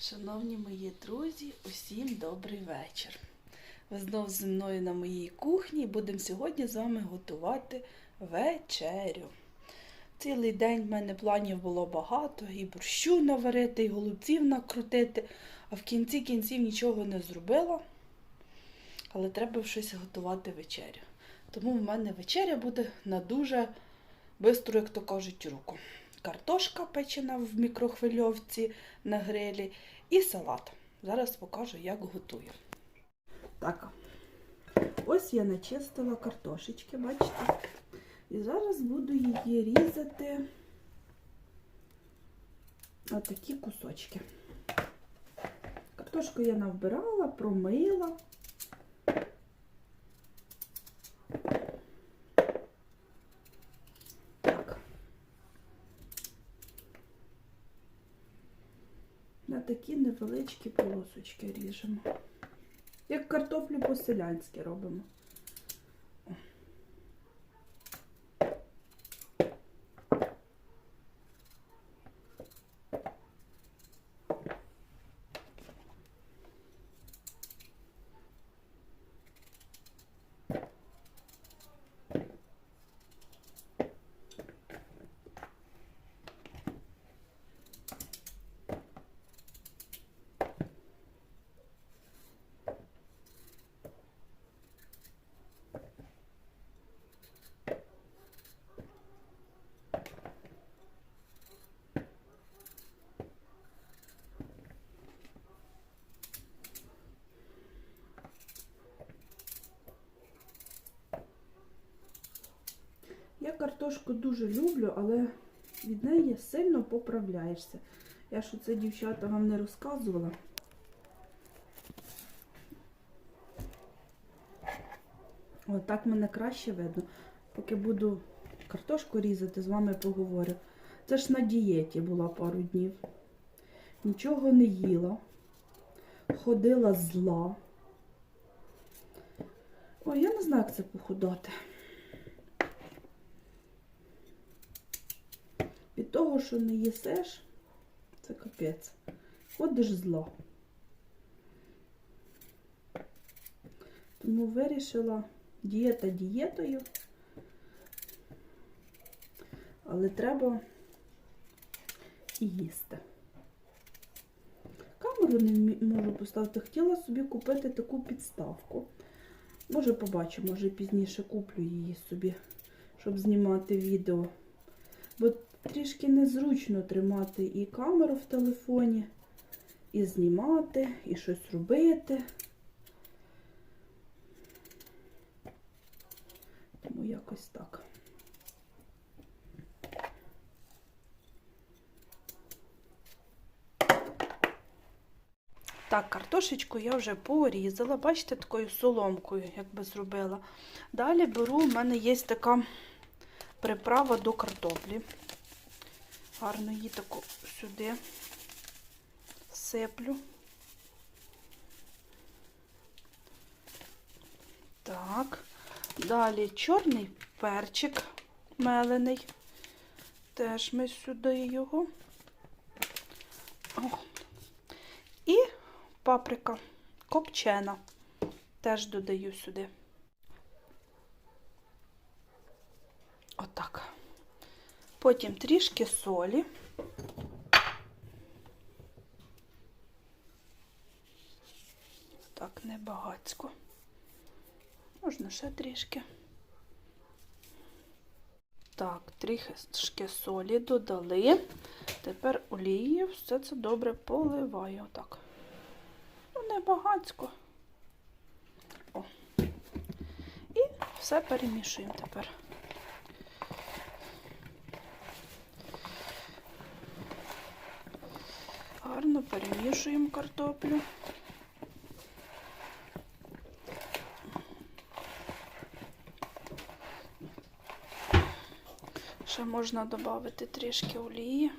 Шановні мої друзі, усім добрий вечір. Ви знов зі мною на моїй кухні і будемо сьогодні з вами готувати вечерю. Цілий день в мене планів було багато, і борщу наварити, і голубців накрутити, а в кінці кінців нічого не зробила. Але треба щось готувати вечерю. Тому в мене вечеря буде на дуже бистру, як то кажуть, руку. Картошка печена в мікрохвильовці на грилі і салат. Зараз покажу, як готую. Так, ось я начистила картошечки, бачите? І зараз буду її різати на такі кусочки. Картошку я навбирала, промила. Так. На такі невеличкі полосочки ріжемо. Як картоплю по-селянськи робимо. Я картошку дуже люблю, але від неї сильно поправляєшся. Я ж оце дівчата вам не розказувала. О, так мене краще видно. Поки буду картошку різати, з вами поговорю. Це ж на дієті була пару днів. Нічого не їла. Ходила зла. Ой, я не знаю, як це похудати. Від того, що не їсиш, це капець. Ходиш зла. Тому вирішила дієта дієтою. Але треба і їсти. Камеру не можу поставити. Хотіла собі купити таку підставку. Може, побачу, може пізніше куплю її собі, щоб знімати відео. Бо трішки незручно тримати і камеру в телефоні, і знімати, і щось робити. Тому якось так. Так, картошечку я вже порізала, бачите, такою соломкою, якби зробила. Далі беру, в мене є така приправа до картоплі. Гарно її таку сюди сиплю. Так, далі чорний перчик мелений. Теж ми сюди його. О. І паприка копчена. Теж додаю сюди. Отак. Потім трішки солі. Так, небагацько. Можна ще трішки. Так, трішки солі додали. Тепер олією все це добре поливаю. Отак. Ну, небагацько. О. І все перемішуємо тепер. Гарно перемішуємо картоплю. Ще можна додати трішки олії.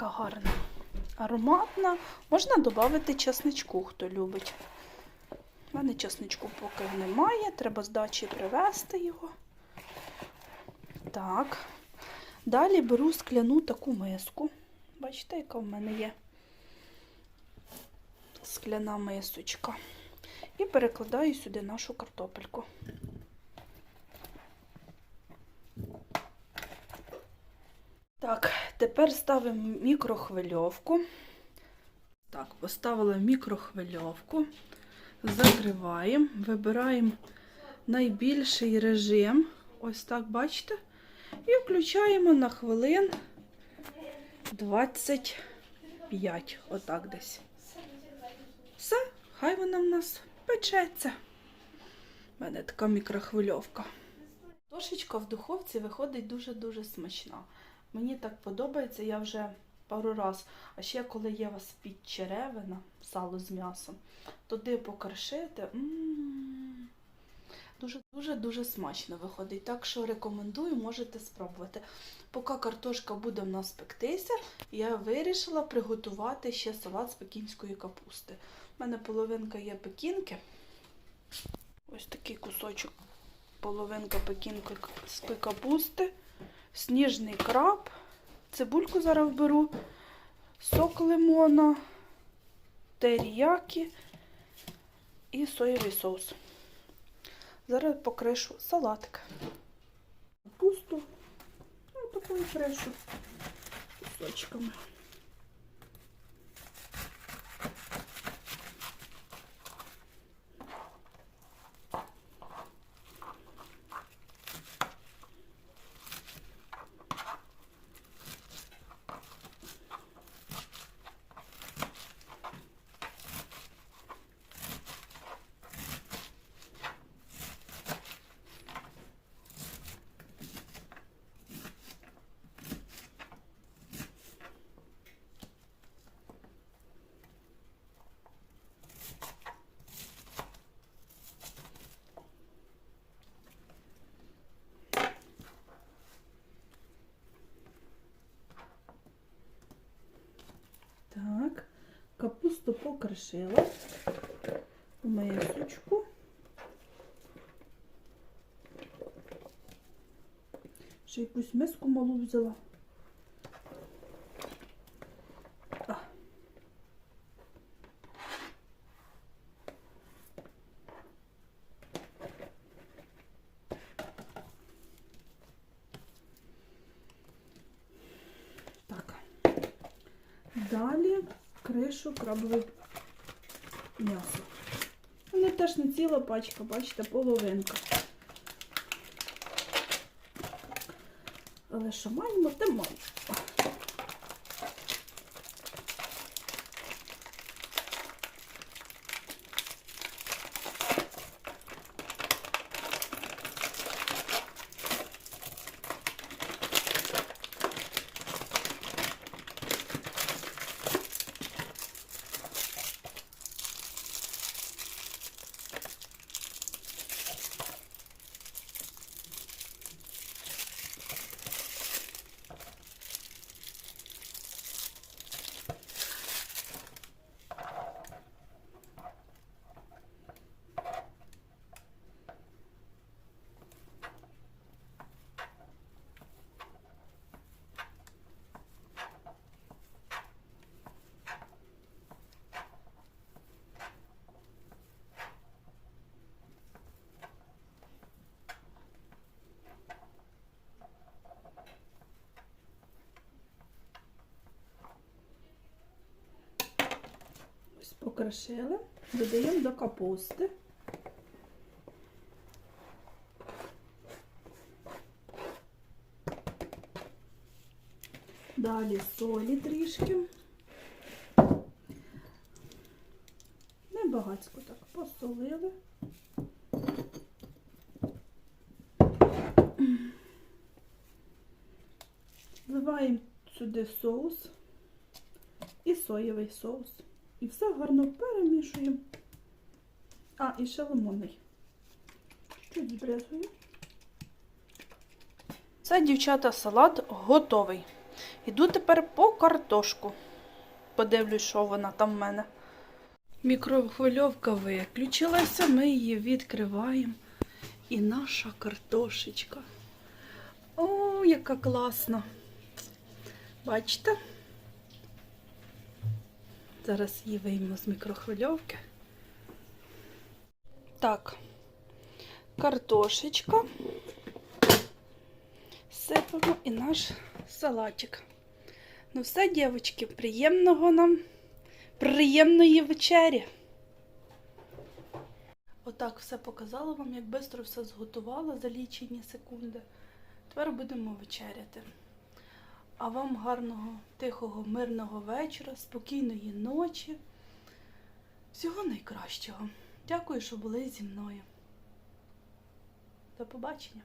Яка гарна. Ароматна. Можна додати чесничку, хто любить. У мене чесничку поки немає, треба з дачі привезти його. Так. Далі беру скляну таку миску. Бачите, яка в мене є скляна мисочка. І перекладаю сюди нашу картопельку. Так, тепер ставимо мікрохвильовку. Так, поставила мікрохвильовку, закриваємо, вибираємо найбільший режим. Ось так, бачите? І включаємо на хвилин 25, отак десь. Все, хай вона в нас печеться. У мене така мікрохвильовка. Тошечка в духовці виходить дуже-дуже смачна. Мені так подобається, я вже пару раз. А ще коли є у вас підчеревина, сало з м'ясом, туди покришити. м Дуже-дуже-дуже смачно виходить. Так що рекомендую, можете спробувати. Поки картошка буде в нас пектися, я вирішила приготувати ще салат з пекінської капусти. У мене половинка є пекінки. Ось такий кусочок, половинка пекінської капусти, сніжний краб, цибульку зараз вберу, сок лимона, теріякі і соєвий соус. Зараз покришу салатик. Капусту, ну, такою кришу кусочками. Так, капусту покришила в мисочку. Ще якусь миску малу взяла. А. Так. Далі кришу крабове м'ясо. Вони теж не ціла пачка, бачите, половинка. Але що маємо, те маємо. Ось покришили, додаємо до капусти. Далі солі трішки. Небагацько так посолили. Вливаємо сюди соус і соєвий соус. І все гарно перемішуємо. А, і ще лимонний. Чуть збрезую. Це, дівчата, салат готовий. Іду тепер по картошку. Подивлюсь, що вона там в мене. Мікрохвильовка виключилася, ми її відкриваємо. І наша картошечка. О, яка класна. Бачите? Зараз її виймемо з мікрохвильовки. Так, картошечка. Сипемо і наш салатик. Ну все, дівчатки, приємного нам, приємної вечері. Отак все показала вам, як швидко все зготувала за лічені секунди. Тепер будемо вечеряти. А вам гарного, тихого, мирного вечора, спокійної ночі. Всього найкращого. Дякую, що були зі мною. До побачення.